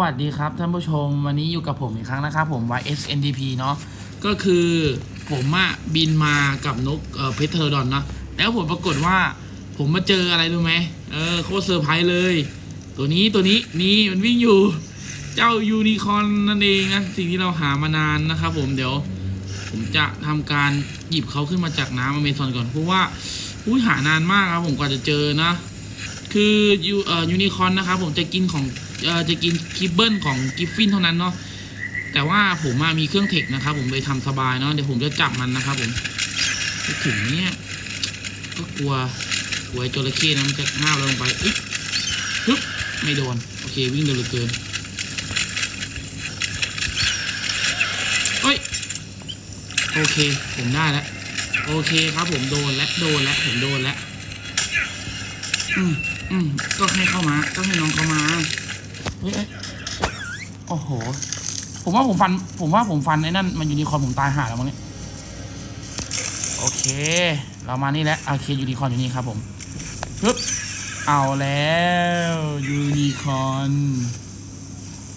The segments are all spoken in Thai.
วัสดีครับท่านผู้ชมวันนี้อยู่กับผมอีกครั้งนะครับผม YSNDP เนาะก็คือผมอะบินมากับนกเอ่อเพเทอร์ดอนเนาะแล้วผมปรากฏว่าผมมาเจออะไรรู้ไหมเออโคตรเซอร์ไพรส์เลย ตัวนี้ตัวนี้นี่มันวิ่งอยู่เจ้ายูนิคอนนั่นเองนะสิ่งที่เราหามานานนะครับผมเดี๋ยว ผมจะทำการหยิบเขาขึ้นมาจากน้ำอเมซอนก่อนเพราะว่าอุ้ยหานานมากครับผมกว่าจะเจอนะ คือยูเอ่อยูนิคอนนะครับผมจะกินของ จะกินคิปเบิลของกิฟฟินเท่านั้นเนาะแต่ว่าผมมามีเครื่องเทคนะครับ ผมเลยทำสบายเนาะเดี๋ยวผมจะจับมันนะครับผมถึงเนี้ยก็กลัวกลัวจระเข้นะมันจะง่าวลงไปอึ๊บฮึบไม่โดนโอเควิ่งเร็วเหลือเกินเฮ้ยโอเค ผมได้แล้วโอเคครับผมโดนแล้วโดนแล้วผมโดนแล้วอืมอืมก็ให้เข้ามาก็ให้น้องเข้ามา เฮ้ยเอ้ยโอ้โห ผมว่าผมฟัน ผมว่าผมฟันไอ้นั่นมันยูนิคอร์นผมตายห่าแล้วมั้งเนี่ย โอเค เรามานี่แล้วโอเคยูนิคอร์นอยู่นี่ครับผมปึ๊บเอาแล้วยูนิคอร์น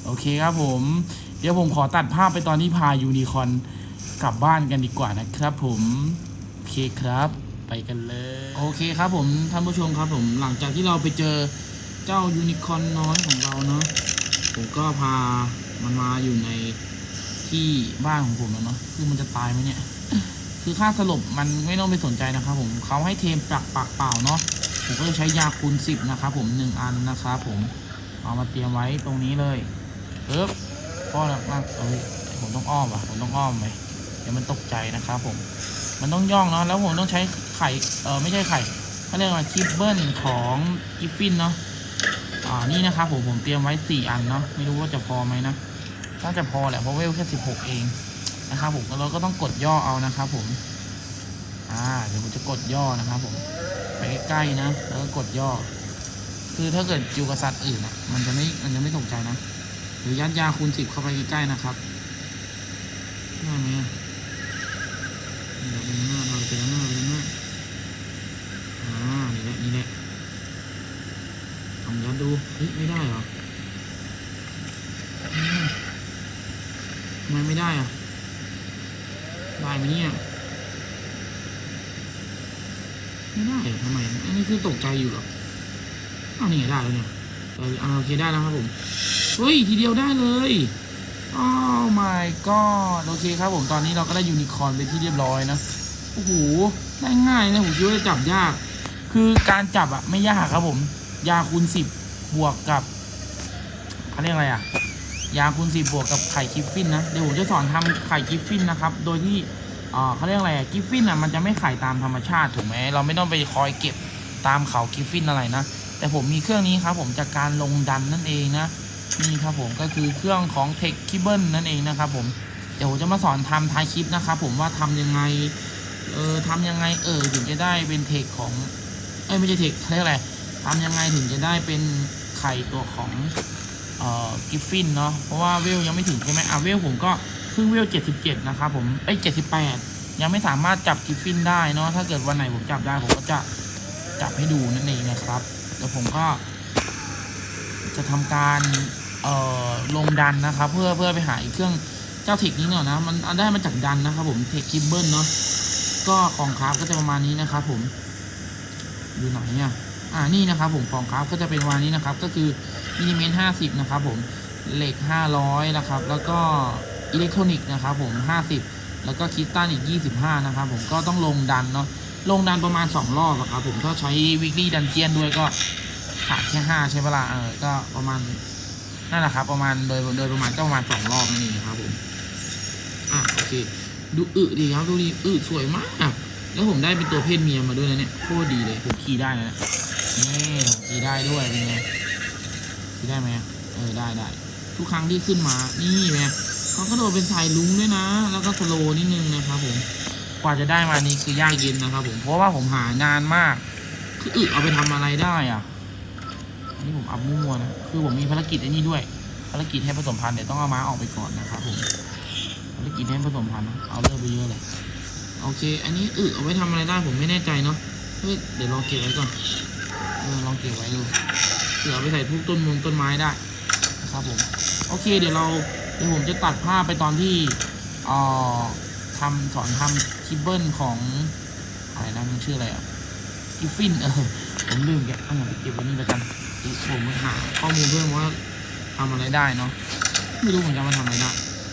โอเคครับผม เดี๋ยวผมขอตัดภาพไปตอนที่พายูนิคอร์นกลับบ้านกันดีกว่านะครับผมโอเคครับ ไปกันเลย โอเคครับผมท่านผู้ชมครับผมหลังจากที่เราไปเจอ เจ้ายูนิคอนน้อยของเราเนาะผมก็พามันมาอยู่ในที่บ้านของผมแล้วเนาะคือมันจะตายไหมเนี่ย คือค่าสลบมันไม่ต้องไปสนใจนะครับผมเขาให้เทมปากปากเปล่าเนาะผมก็จะใช้ยาคูณสิบนะครับผมหนึ่งอันนะครับผมเอามาเตรียมไว้ตรงนี้เลยปึ๊บพ่อหนักๆเอ้ยผมต้องอ้อมอะผมต้องอ้อมไปเดี๋ยวมันตกใจนะครับผมมันต้องย่องเนาะแล้วผมต้องใช้ไข่เออไม่ใช่ไข่เขาเรียกว่าคิปเบิลของกิฟฟินเนาะ อ่านี่นะครับผมผมเตรียมไว้สี่อันเนาะไม่รู้ว่าจะพอไหมนะน่าจะพอแหละเพราะเวลแค่สิบหกเองนะครับผมแล้วเราก็ต้องกดย่อเอานะครับผมอ่าเดี๋ยวผมจะกดย่อนะครับผมไปใกล้ๆนะ แล้วก็กดย่อ คือถ้าเกิดอยู่กับสัตว์อื่นอะ มันจะไม่มันจะไม่ตกใจนะ หรือยัดยาคูณสิบเข้าไปใกล้ๆนะครับได้ไหมอะนี่แหละเป็นหน้าเราเป็นหน้าเป็นหน้าอ่านี่แหละนี่แหละ ยัดดูเฮ้ยไม่ได้เหรอทำไมไม่ได้อะได้ไหมเนี่ยไม่ได้ทำไมอันนี้คือตกใจอยู่เหรออ้าวนี่ได้แล้วเนี่ยเออเอาโอเคได้แล้วครับผมเฮ้ยทีเดียวได้เลยอ้าว my god โอเคครับผมตอนนี้เราก็ได้ยูนิคอร์นไปที่เรียบร้อยนะโอ้โหได้ง่ายนะผมคิดว่าจับยาก คือการจับอะไม่ยากครับผม ยาคูณสิบบวกกับเขาเรียกอะไรอะ ยาคูณสิบบวกกับไข่กิฟฟินนะ เดี๋ยวผมจะสอนทำไข่กิฟฟินนะครับ โดยที่เขาเรียกอะไรอะกิฟฟินอะมันจะไม่ไข่ตามธรรมชาติถูกไหมเราไม่ต้องไปคอยเก็บตามเขากิฟฟินอะไรนะ แต่ผมมีเครื่องนี้ครับผมจากการลงดันนั่นเองนะนี่ครับผมก็คือเครื่องของ Tech k i b b l e นั่นเองนะครับผมเดี๋ยวผมจะมาสอนทำท้ายคลิปนะครับผมว่าทำยังไงเออทำยังไงเออถึงจะได้เป็นเทคของเอ้ไม่ใช่เทคเขาเรียกอะไร ทำยังไงถึงจะได้เป็นไข่ตัวของเอ่อกิฟฟินเนาะเพราะว่าเวลยังไม่ถึงใช่ไหมอะเวลผมก็เพิ่งเวล77นะครับผมเอ้ย78ยังไม่สามารถจับกิฟฟินได้เนาะถ้าเกิดวันไหนผมจับได้ผมก็จะจับให้ดูนั่นเองนะครับแล้วผมก็ จะทำการเอ่อลงดันนะครับ เพื่อเพื่อไปหาอีกเครื่องเจ้าเทคนี้เนาะนะมันได้มาจากดันนะครับผมเทคคิบเบิลเนาะก็ของคราฟก็จะประมาณนี้นะครับผม อยู่ไหนอะ อ่านี่นะครับผมของคราฟก็จะเป็นวันนี้นะครับก็คือมินิเมนห้าสิบนะครับผมเหล็กห้าร้อยนะครับแล้วก็อิเล็กทรอนิกส์นะครับผมห้าสิบแล้วก็คริสตัลอีกยี่สิบห้านะครับผมก็ต้องลงดันเนาะลงดันประมาณสองรอบอะครับผมถ้าใช้วิกฤ y ดันเจียนด้วยก็ขาดแค่ห้าใช่ปะล่ะเออก็ประมาณนั่นแหละครับประมาณโดยโดยประมาณก็ประมาณสองรอบนั่นเองครับผมอะโอเคดูอึดีครับดูดีอึสวยมากแล้วผมได้เป็นตัวเพศเมียมาด้วยนะเนี่ยโคตรดีเลยผมขี่ได้นะ นี่ยนี่ผมขี่ได้ด้วยเป็นไงขี่ได้ไหมเออได้ได้ทุกครั้งที่ขึ้นมา นี่ไงเขาก็โดดเป็นสายลุ้งด้วยนะ แล้วก็สโลนิดนึงนะครับผม กว่าจะได้มานี่คือยากเย็นนะครับผม เพราะว่าผมหานานมาก คืออึเอาไปทำอะไรได้อะนนี้ผมอัพมั่วๆนะ คือผมมีภารกิจไอ้นี่ด้วย ภารกิจให้ผสมพันธุ์เดี๋ยวต้องเอาม้าออกไปก่อนนะครับผม ภารกิจให้ผสมพันธุ์นะ เอาเลิกไปเยอะเลย โอเค อันนี้อึเอาไว้ทำอะไรได้ผมไม่แน่ใจเนาะ เฮ้ย เดี๋ยวลองเก็บไว้ก่อน ลองเก็บไว้ดูเผื่อไปใส่พวกต้นมงต้นไม้ได้นะครับผมโอเค เดี๋ยวเราเดี๋ยวผมจะตัดภาพไปตอนที่เอ่อทำสอนทำคิบเบิลของอะไรนะมันชื่ออะไรอะกิฟฟินเออผมลืมแกอะไปเก็บไว้นี่แล้วกันผมไปหาข้อมูลเพิ่มว่าทำอะไรได้เนาะไม่รู้เหมือนกันว่าทำอะไรได้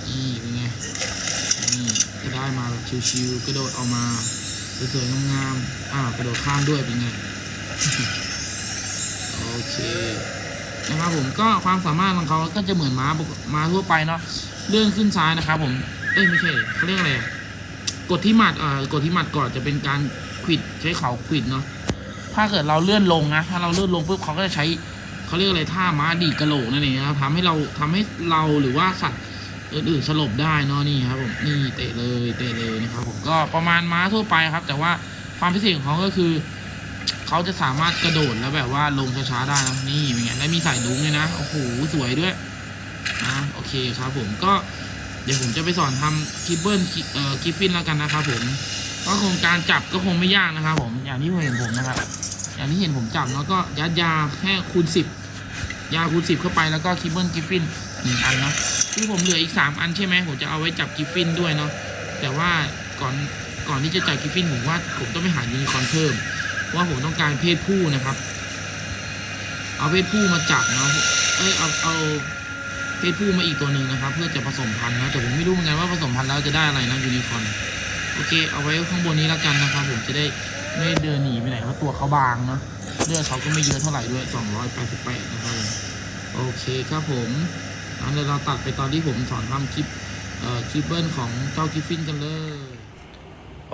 นี่เป็นไงนี่ก็ได้มาแบบชิวๆกระโดดออกมาสวยๆงามๆอ่าวกระโดดข้ามด้วยเป็นไง โอเคนะครับผมก็ความสามารถของเขาก็จะเหมือนม้าม้าทั่วไปเนาะเลื่อนขึ้นซ้ายนะครับผมเอ้ยไม่ใช่เขาเรียกอะไรกดที่หมัดเอ่อกดที่หมัดก่อนจะเป็นการขวิดใช้เขาขวิดเนาะถ้าเกิดเราเลื่อนลงนะถ้าเราเลื่อนลงปุ๊บเขาก็จะใช้เขาเรียกอะไรท่าม้าดีกระโหลกนั่นเองนะครับทำให้เราทำให้เราหรือว่าสัตว์อื่นๆสลบได้เนาะนี่ครับผมนี่เตะเลยเตะเลยนะครับผมก็ประมาณม้าทั่วไปครับ แต่ว่าความพิเศษของเขาก็คือ เขาจะสามารถกระโดดแล้วแบบว่าลงช้าๆได้นะนี่เป็นไงแล้วมีสายลุ้งเลยนะโอ้โหสวยด้วยนะโอเคครับผมก็เดี๋ยวผมจะไปสอนทำคิปเบิลเอ่อคิฟฟินแล้วกันนะครับผมก็คงการจับก็คงไม่ยากนะครับผมอย่างที่เห็นผมนะครับอย่างที่เห็นผมจับแล้วก็ยัดยาแค่คูณสิบยาคูณสิบเข้าไปแล้วก็คิปเบิลกิฟฟินหนึ่งอันเนาะที่ผมเหลืออีกสามอันใช่ไหมผมจะเอาไว้จับกิฟฟินด้วยเนาะแต่ว่าก่อนก่อนที่จะจับกิฟฟินผมว่าผมต้องไปหายูนิคอร์นเพิ่ม ว่าผมต้องการเพศผู้นะครับ เอาเพศผู้มาจับเนาะเอ้ยเอาเอาเพศผู้มาอีกตัวหนึ่งนะครับ เพื่อจะผสมพันธุ์นะแต่ผมไม่รู้เหมือนกันว่าผสมพันธุ์แล้วจะได้อะไรนะยูนิคอร์นโอเค เอาไว้ข้างบนนี้แล้วกันนะครับผมจะได้ไม่เดินหนีไปไหนเพราะตัวเขาบางเนาะเลือดเขาก็ไม่เยอะเท่าไหร่ด้วย 288 นะครับโอเคครับผมงั้นเดี๋ยวเราตัดไปตอนที่ผมสอนทำคลิปเอ่อคลิปเบิลของเจ้ากิฟฟินกันเลย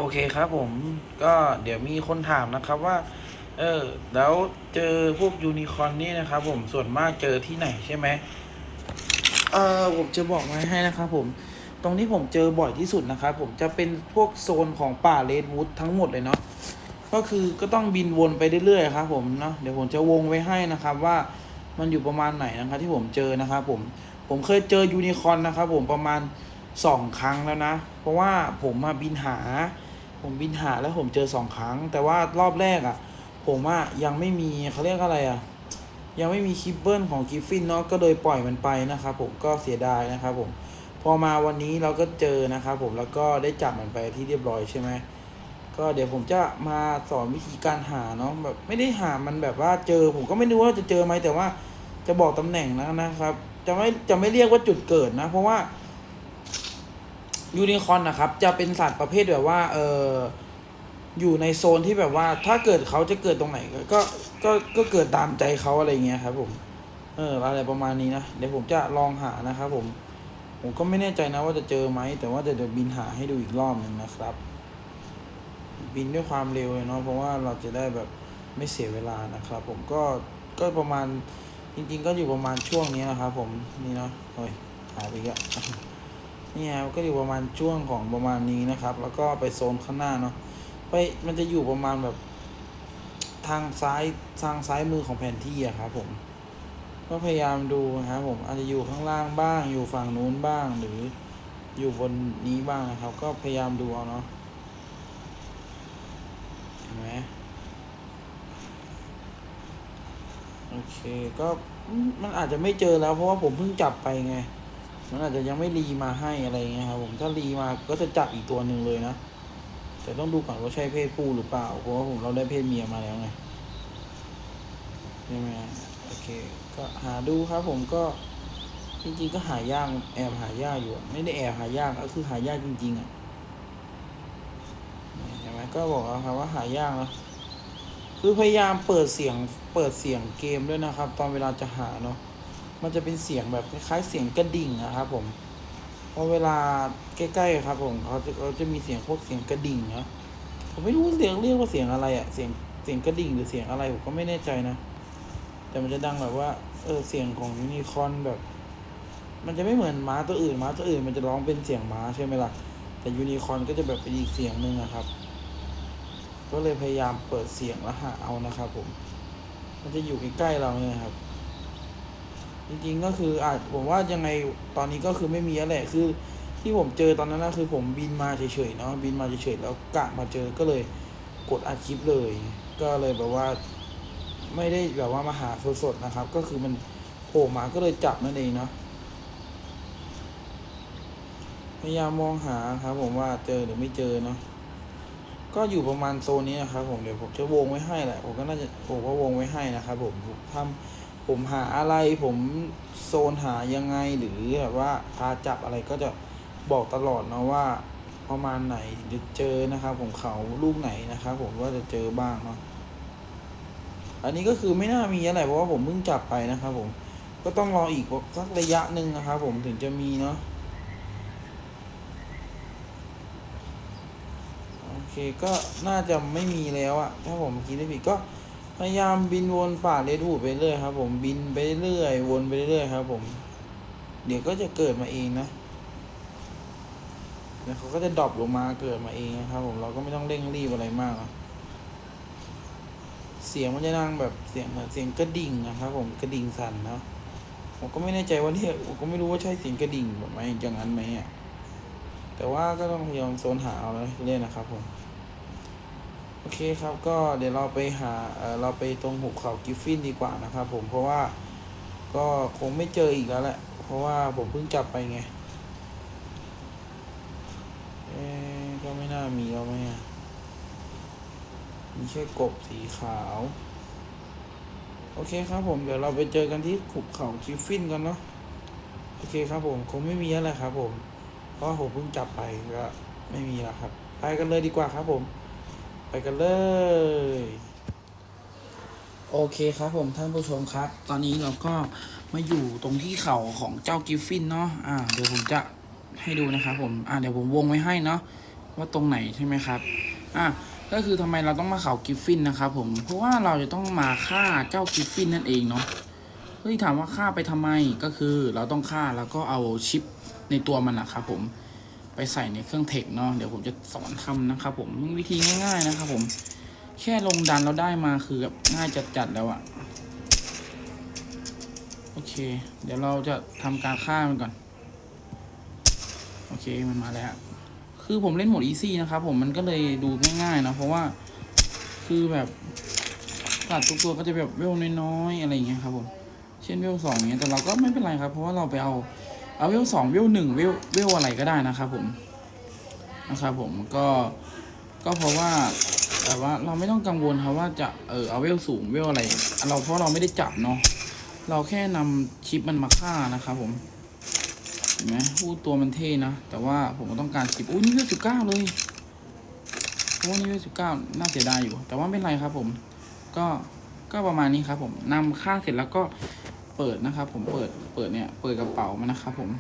โอเคครับผมก็เดี๋ยวมีคนถามนะครับว่า เออ แล้วเจอพวกยูนิคอร์นนี่นะครับผมส่วนมากเจอที่ไหนใช่ไหมเออผมจะบอกไว้ให้นะครับผมตรงที่ผมเจอบ่อยที่สุดนะครับผมจะเป็นพวกโซนของป่าเลดวูดทั้งหมดเลยเนาะก็คือก็ต้องบินวนไปเรื่อยๆครับผมเนาะเดี๋ยวผมจะวงไว้ให้นะครับว่ามันอยู่ประมาณไหนนะครับที่ผมเจอนะครับผมผมเคยเจอยูนิคอนนะครับผมประมาณสองครั้งแล้วนะ เพราะว่าผมมาบินหา ผมบินหาแล้วผมเจอสองครั้ง แต่ว่ารอบแรกอะ่ะ ผมอะยังไม่มีเขาเรียกอะไรอะ่ะ ยังไม่มีคลิปเบิลของกิฟฟินเนาะก็เลยปล่อยมันไปนะครับผมก็เสียดายนะครับผมพอมาวันนี้เราก็เจอนะครับผมแล้วก็ได้จับมันไปที่เรียบร้อยใช่ไหมก็เดี๋ยวผมจะมาสอนวิธีการหาเนาะแบบไม่ได้หามันแบบว่าเจอ ผมก็ไม่รู้ว่าจะเจอไหมแต่ว่าจะบอกตำแหน่งนะนะครับ จะไม่จะไม่เรียกว่าจุดเกิดนะ เพราะว่า ยูนิคอนนะครับจะเป็นสัตว์ประเภทแบบว่าเอออยู่ในโซนที่แบบว่า ถ้าเกิดเขาจะเกิดตรงไหนก็ก็ก็เกิดตามใจเขาอะไรเงี้ยครับผมเอออะไรประมาณนี้นะเดี๋ยวผมจะลองหานะครับผมผมก็ไม่แน่ใจนะว่าจะเจอไหมแต่ว่าจะเดี๋ยวบินหาให้ดูอีกรอบหนึ่งนะครับ บินด้วยความเร็วเลยเนาะเพราะว่าเราจะได้แบบไม่เสียเวลานะครับ ผมก็ก็ประมาณจริง ๆ ก็อยู่ประมาณช่วงนี้นะครับ ผมนี่เนาะโอ้ยหายไปอีกแล้ว เนี่ยก็อยู่ประมาณช่วงของประมาณนี้นะครับ แล้วก็ไปโซนข้างหน้าเนาะไปมันจะอยู่ประมาณแบบทางซ้ายทางซ้ายมือของแผนที่อะครับผมก็พยายามดูนะครับผมอาจจะอยู่ข้างล่างบ้าง อยู่ฝั่งนู้นบ้างหรืออยู่บนนี้บ้างนะครับ ก็พยายามดูเอาเนาะเห็นไหมโอเคก็มันอาจจะไม่เจอแล้วเพราะว่าผมเพิ่งจับไปไง มันอาจจะยังไม่รีมาให้อะไรเงี้ยครับผมถ้ารีมาก็จะจับอีกตัวหนึ่งเลยนะ แต่ต้องดูก่อนว่าใช่เพศผู้หรือเปล่า เพราะว่าผมเราได้เพศเมียมาแล้วไงใช่ไหมโอเค ก็หาดูครับผมก็จริงๆก็หายากแอบหายากอยู่ ไม่ได้แอบหายากก็คือหายากจริง ๆอะเห็นไหมก็บอกแล้วครับว่าหายากนะคือพยายามเปิดเสียงเปิดเสียงเกมด้วยนะครับ ตอนเวลาจะหาเนาะ มันจะเป็นเสียงแบบคล้ายๆเสียงกระดิ่งนะครับผมเพราะเวลาใกล้ๆครับผมเขาจะเขาจะมีเสียงพวกเสียงกระดิ่งนะผมไม่รู้เสียงเรียกว่าเสียงอะไรอะเสียงเสียงกระดิ่งหรือเสียงอะไรผมก็ไม่แน่ใจนะ แต่มันจะดังแบบว่าเออเสียงของยูนิคอนแบบ มันจะไม่เหมือนม้าตัวอื่นม้าตัวอื่น มันจะร้องเป็นเสียงม้าใช่ไหมล่ะแต่ยูนิคอนก็จะแบบเป็นอีกเสียงหนึ่งอะครับ ก็เลยพยายามเปิดเสียงแล้วหาเอานะครับผม มันจะอยู่ใกล้ๆเราเนี่ยครับ จริงๆก็คืออาจผมว่ายังไงตอนนี้ก็คือไม่มีแล้วแหละคือ ที่ผมเจอตอนนั้นนะคือผมบินมาเฉยๆเนาะบินมาเฉยๆแล้วกะมาเจอก็เลยกดอัดคลิปเลย ก็เลยแบบว่า ไม่ได้แบบว่ามาหาสดๆนะครับ ก็คือมันโผล่มาก็เลยจับนั่นเองเนาะพยายามมองหาครับ ผมว่าเจอหรือไม่เจอเนาะก็อยู่ประมาณโซนนี้นะครับผมเดี๋ยวผมจะวงไว้ให้แหละผมก็น่าจะผมก็วงไว้ให้นะครับผมทำ ผมหาอะไรผมโซนหายังไงหรือแบบว่าพาจับอะไรก็จะบอกตลอดเนาะว่าประมาณไหนจะเจอนะครับผมเขาลูกไหนนะครับผมว่าจะเจอบ้างเนาะอันนี้ก็คือไม่น่ามีอะไรเพราะว่าผมเพิ่งจับไปนะครับผมก็ต้องรออีกสักระยะหนึ่งนะครับผมถึงจะมีเนาะโอเคก็น่าจะไม่มีแล้วอะถ้าผมคิดไม่ผิดก็ พยายามบินวนป่าเลดูไปเรื่อยครับ ผมบินไปเรื่อยวนไปเรื่อยครับ ผม เดี๋ยวก็จะเกิดมาเองนะเดี๋ยวเขาก็จะดรอปลงมาเกิดมาเองนะครับ ผมเราก็ไม่ต้องเร่งรีบอะไรมากเสียงมันจะดังแบบเสียงเหมือนเสียงกระดิ่งนะครับ ผมกระดิ่งสั่นนะผมก็ไม่แน่ใจว่าเนี่ยผมก็ไม่รู้ว่าใช่เสียงกระดิ่งแบบไหมอย่างนั้นไหมอะแต่ว่าก็ต้องพยายามโซนหาเอาแล้วเล่นนะครับผม อเคครับก็เดี๋ยวเราไปหาเออเราไปตรงหุบเขากิฟฟินดีกว่านะครับผมเพราะว่าก็คงไม่เจออีกแล้วแหละ เพราะว่าผมเพิ่งจับไปไงเอ๊ก็ไม่น่ามีแล้วไหมมีแค่กบสีขาว โอเคครับผมเดี๋ยวเราไปเจอกันที่ขุบเขากิฟฟินกันเนาะโอเคครับผมคงไม่มีแล้วแหละครับผม เพราะผมเพิ่งจับไปก็ไม่มีแล้วครับ ไปกันเลยดีกว่าครับผม ไปกันเลย โอเคครับผมท่านผู้ชมครับ ตอนนี้เราก็มาอยู่ตรงที่เขาของเจ้ากิฟฟินเนาะอ่าเดี๋ยวผมจะให้ดูนะครับผมอ่าเดี๋ยวผมวงไว้ให้เนาะว่าตรงไหนใช่ไหมครับอะก็คือทำไมเราต้องมาเขากิฟฟินนะครับผมเพราะว่าเราจะต้องมาฆ่าเจ้ากิฟฟินนั่นเองเนาะเฮ้ยถามว่าฆ่าไปทำไมก็คือเราต้องฆ่าแล้วก็เอาชิปในตัวมันนะครับผม ไปใส่ในเครื่องเทคเนาะเดี๋ยวผมจะสอนทำนะครับผมวิธีง่ายๆนะครับผมแค่ลงดันเราได้มาคือแบบง่ายจัดๆแล้วอะโอเค เดี๋ยวเราจะทำการฆ่ามันก่อน โอเคมันมาแล้วคือผมเล่นโหมดอีซี่นะครับผมมันก็เลยดูง่ายๆนะเพราะว่าคือแบบสัตว์ทุกตัวก็จะแบบเวลน้อยๆอะไรอย่างเงี้ยครับผม เช่นเวลสองเงี้ยแต่เราก็ไม่เป็นไรครับ เพราะว่าเราไปเอา เอาเวลสองเวลหนึ่งเวลเวลอะไรก็ได้นะครับผมนะครับผมก็ก็เพราะว่าแต่ว่าเราไม่ต้องกังวลครับว่าจะเออเอาเวลสูงเวลอะไร เราเพราะเราไม่ได้จับเนาะเราแค่นำชิปมันมาฆ่านะครับผมเห็นไหมพูดตัวมันเท่นะแต่ว่าผมก็ต้องการชิปอุ้ยนี่เวลสิบเก้าเลยโอ้นี่เวลสิบเก้าน่าเสียดายอยู่ แต่ว่าไม่เป็นไรครับผม ก็ก็ประมาณนี้ครับผมนำฆ่าเสร็จแล้วก็ เปิดนะครับ ผมเปิดเปิดเนี่ยเปิดกระเป๋ามันนะครับผม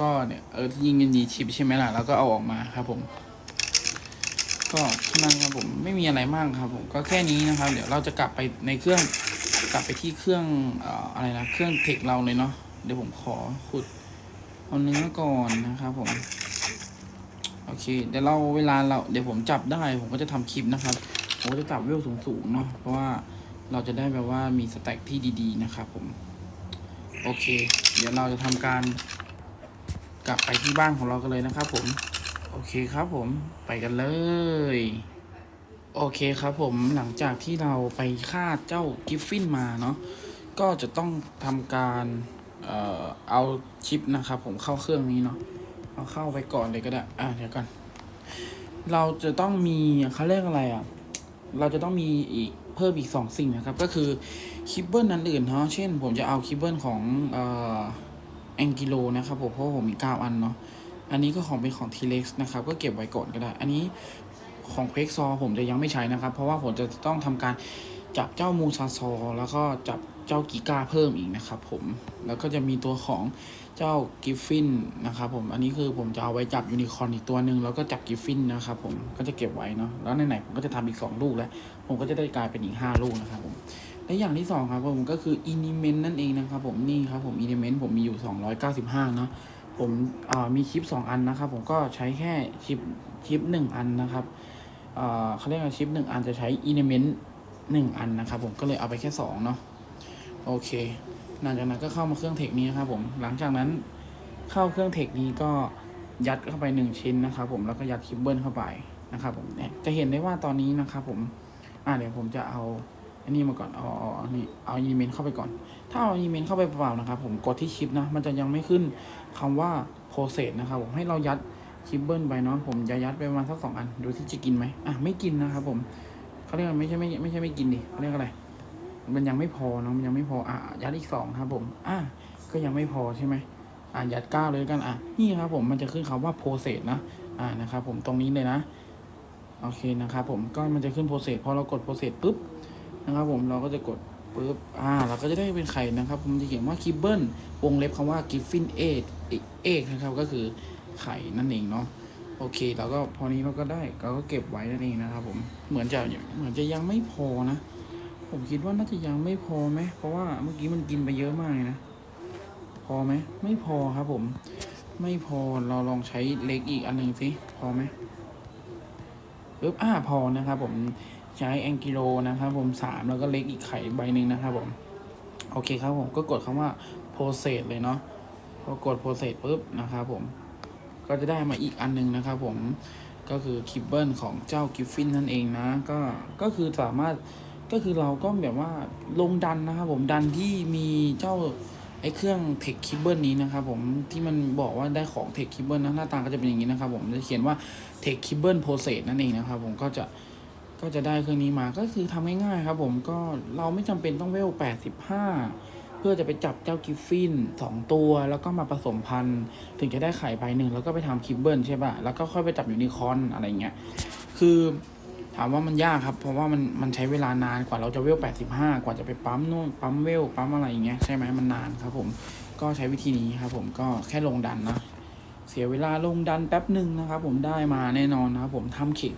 ก็เนี่ยเออยิงกันดีชิปใช่ไหมล่ะแล้วก็เอาออกมาครับผม ก็เท่านั้นครับผมไม่มีอะไรมากครับ ผมก็แค่นี้นะครับ เดี๋ยวเราจะกลับไปในเครื่องกลับไปที่เครื่องเอ่ออะไรนะเครื่องเทคเราเลยเนาะเดี๋ยวผมขอขุดเอาเนื้อก่อนนะครับ ผมโอเคเดี๋ยวเราเวลาเราเดี๋ยวผมจับได้ ผมก็จะทำคลิปนะครับ ผมก็จะจับเวลสูงๆเนาะเพราะว่า เราจะได้แบบว่ามีสแต็กที่ดีๆนะครับผม โอเค เดี๋ยวเราจะทำการกลับไปที่บ้านของเรากันเลยนะครับผม โอเคครับผมไปกันเลย โอเคครับผมหลังจากที่เราไปฆ่าเจ้ากิฟฟินมาเนาะก็จะต้องทำการเอ่อเอาชิปนะครับผมเข้าเครื่องนี้เนาะเอาเข้าไปก่อนเลยก็ได้ อะเดี๋ยวก่อน เราจะต้องมีเขาเรียกอะไรอะ เราจะต้องมีอีก เพิ่มอีกสองสิ่งนะครับ ก็คือคิปเบิลนั้นอื่นเนาะเช่น ผมจะเอาคิปเบิลของเอ่อแองกิโลนะครับผมเพราะผมมีเก้าอันเนาะอันนี้ก็ของเป็นของทีเล็กนะครับ ก็เก็บไว้ก่อนก็ได้ อันนี้ของเพกซอผมจะยังไม่ใช้นะครับ เพราะว่าผมจะต้องทำการ จับเจ้ามูซาซอแล้วก็จับเจ้ากิก้าเพิ่มอีกนะครับผม แล้วก็จะมีตัวของเจ้ากิฟฟินนะครับผม อันนี้คือผมจะเอาไว้จับยูนิคอร์นอีกตัวหนึ่งแล้วก็จับกิฟฟินนะครับผม ก็จะเก็บไว้เนาะ แล้วไหนๆผมก็จะทำอีกสองลูกแล้ว ผมก็จะได้กลายเป็นอีกห้าลูกนะครับผม และอย่างที่สองครับผมก็คืออินิเมนต์นั่นเองนะครับผม นี่ครับผมอินิเมนต์ผมมีอยู่ 295 เนาะ ผมอ่ามีชิป 2 อันนะครับผมก็ใช้แค่ชิปชิป1อันนะครับเขาเรียกว่าชิป 1 อันจะใช้อินิเมนต์ 1 อันนะครับผมก็เลยเอาไปแค่2เนาะโอเค หลังจากนั้นก็เข้ามาเครื่องเทคนี้นะครับผมหลังจากนั้นเข้าเครื่องเทคนี้ก็ยัดเข้าไป 1 ชิ้นนะครับผมแล้วก็ยัดคิปเบิลเข้าไปนะครับผมเนี่ยจะเห็นได้ว่าตอนนี้นะครับผมอ่าเดี๋ยวผมจะเอาอันนี้มาก่อนเอาเอาเอนี่เอาอีเมลเข้าไปก่อน ถ้าเอาอีเมลเข้าไปเปล่านะครับผมกดที่ชิปนะมันจะยังไม่ขึ้นคำว่าโปรเซสนะครับผมให้เรายัดคิบเบิลไปเนาะผมจะยัดไปประมาณสักสองอัน ดูที่จะกินไหมอะไม่กินนะครับผม เขาเรียกไม่ใช่ไม่ไม่ใช่ไม่กินดิเขาเรียกอะไร มันยังไม่พอเนาะมันยังไม่พออะยัดอีกสองครับผม อะก็ยังไม่พอใช่ไหมอะยัดเก้าเลยกันอะนี่ครับผมมันจะขึ้นคำว่าโปรเซสนะอ่านะครับผมตรงนี้เลยนะโอเคนะครับผมก็มันจะขึ้นโปรเซสพอเรากดโปรเซสปุ๊บนะครับผมเราก็จะกดปุ๊บอ่าเราก็จะได้เป็นไข่นะครับ ผมจะเขียนว่าคิบเบิลวงเล็บคำว่ากิฟฟินเอทเอกนะครับก็คือไข่นั่นเองเนาะ โอเคเราก็พอนี้เราก็ได้เราก็เก็บไว้นั่นเองนะครับผมเหมือนจะเหมือนจะยังไม่พอนะ ผมคิดว่าน่าจะยังไม่พอไหมเพราะว่าเมื่อกี้มันกินไปเยอะมากเลยนะพอไหมไม่พอครับผม ไม่พอเราลองใช้เล็กอีกอันหนึ่งสิพอไหมปึ๊บอ่าพอนะครับผมใช้แองกิโลนะครับผมสามแล้วก็เล็กอีกไข่ใบหนึ่งนะครับผมโอเคครับผมก็กดคำว่า process เลยเนาะพอกด process ปุ๊บนะครับผม ก็จะได้มาอีกอันหนึงนะครับผมก็คือคิบเบิลของเจ้ากิฟฟินนั่นเองนะ ก็ก็คือสามารถก็คือเราก็แบบว่าลงดันนะครับผมดันที่มีเจ้าไอ้เครื่องเทคคิบเบิลนี้นะครับผมที่มันบอกว่าได้ของเทคคิบเบิลนะหน้าตาก็จะเป็นอย่างนี้นะครับผมจะเขียนว่า Tech Kibble Process นั่นเองนะครับผมก็จะก็จะได้เครื่องนี้มาก็คือทำง่ายๆครับผมก็เราไม่จำเป็นต้องเวล 85 พื่อจะไปจับเจ้ากิฟฟิน2 ตัว แล้วก็มาผสมพันธุ์ ถึงจะได้ไข่ใบหนึ่งแล้วก็ไปทำคิบเบิลใช่ป่ะ แล้วก็ค่อยไปจับยูนิคอนอะไรเงี้ย คือถามว่ามันยากครับ เพราะว่ามันมันใช้เวลานานกว่าเราจะเวล 85 กว่าจะไปปั๊มนู่นปั๊มเวลปั๊มอะไรอย่างเงี้ยใช่ไหมมันนานครับผม ก็ใช้วิธีนี้ครับผมก็แค่ลงดันนะ เสียเวลาลงดันแป๊บหนึ่งนะครับผมได้มาแน่นอนนะครับผมทำคิด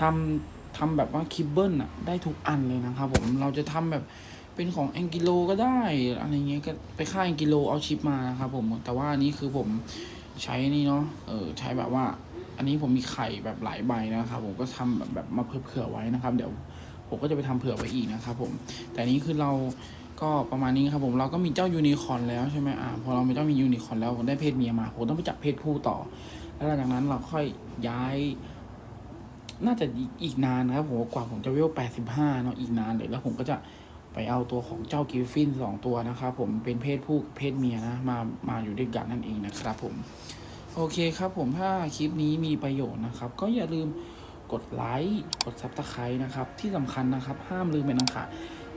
ทำทำแบบว่าคิบเบิลอะได้ทุกอันเลยนะครับผมเราจะทำแบบ เป็นของแองกิโลก็ได้อะไรเงี้ยก็ไปค่ายแองกิโลเอาชิปมานะครับผมแต่ว่าอันนี้คือผมใช้นี่เนาะเออใช้แบบว่า อันนี้ผมมีไข่แบบหลายใบนะครับผมก็ทำแบบแบบมาเผื่อไว้นะครับ เดี๋ยวผมก็จะไปทำเผื่อไว้อีกนะครับผม แต่นี้คือเราก็ประมาณนี้ครับผมเราก็มีเจ้ายูนิคอร์นแล้วใช่ไหมอ่าพอเรามีเจ้ามียูนิคอร์นแล้วผมได้เพศเมียมาผมต้องไปจับเพศผู้ต่อ แล้วหลังจากนั้นเราค่อยย้าย น่าจะอีกนานนะครับผมกว่าผมจะเวล85เนาะอีกนานเลยแล้วผมก็จะ เอาตัวของเจ้ากิฟฟินสองตัวนะครับผมเป็นเพศผู้เพศเมียนะมามาอยู่ด้วยกันนั่นเองนะครับผม โอเคครับผมถ้าคลิปนี้มีประโยชน์นะครับ ก็อย่าลืมกดไลค์กดซับสไครต์นะครับ ที่สำคัญนะครับ ห้ามลืมเป็นอันขาด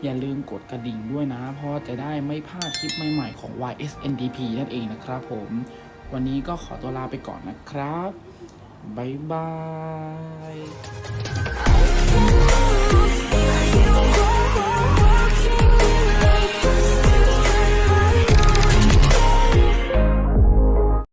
อย่าลืมกดกระดิ่งด้วยนะ เพราะจะได้ไม่พลาดคลิปใหม่ๆของ YSNDP นั่นเองนะครับผม วันนี้ก็ขอตัวลาไปก่อนนะครับ บ๊ายบาย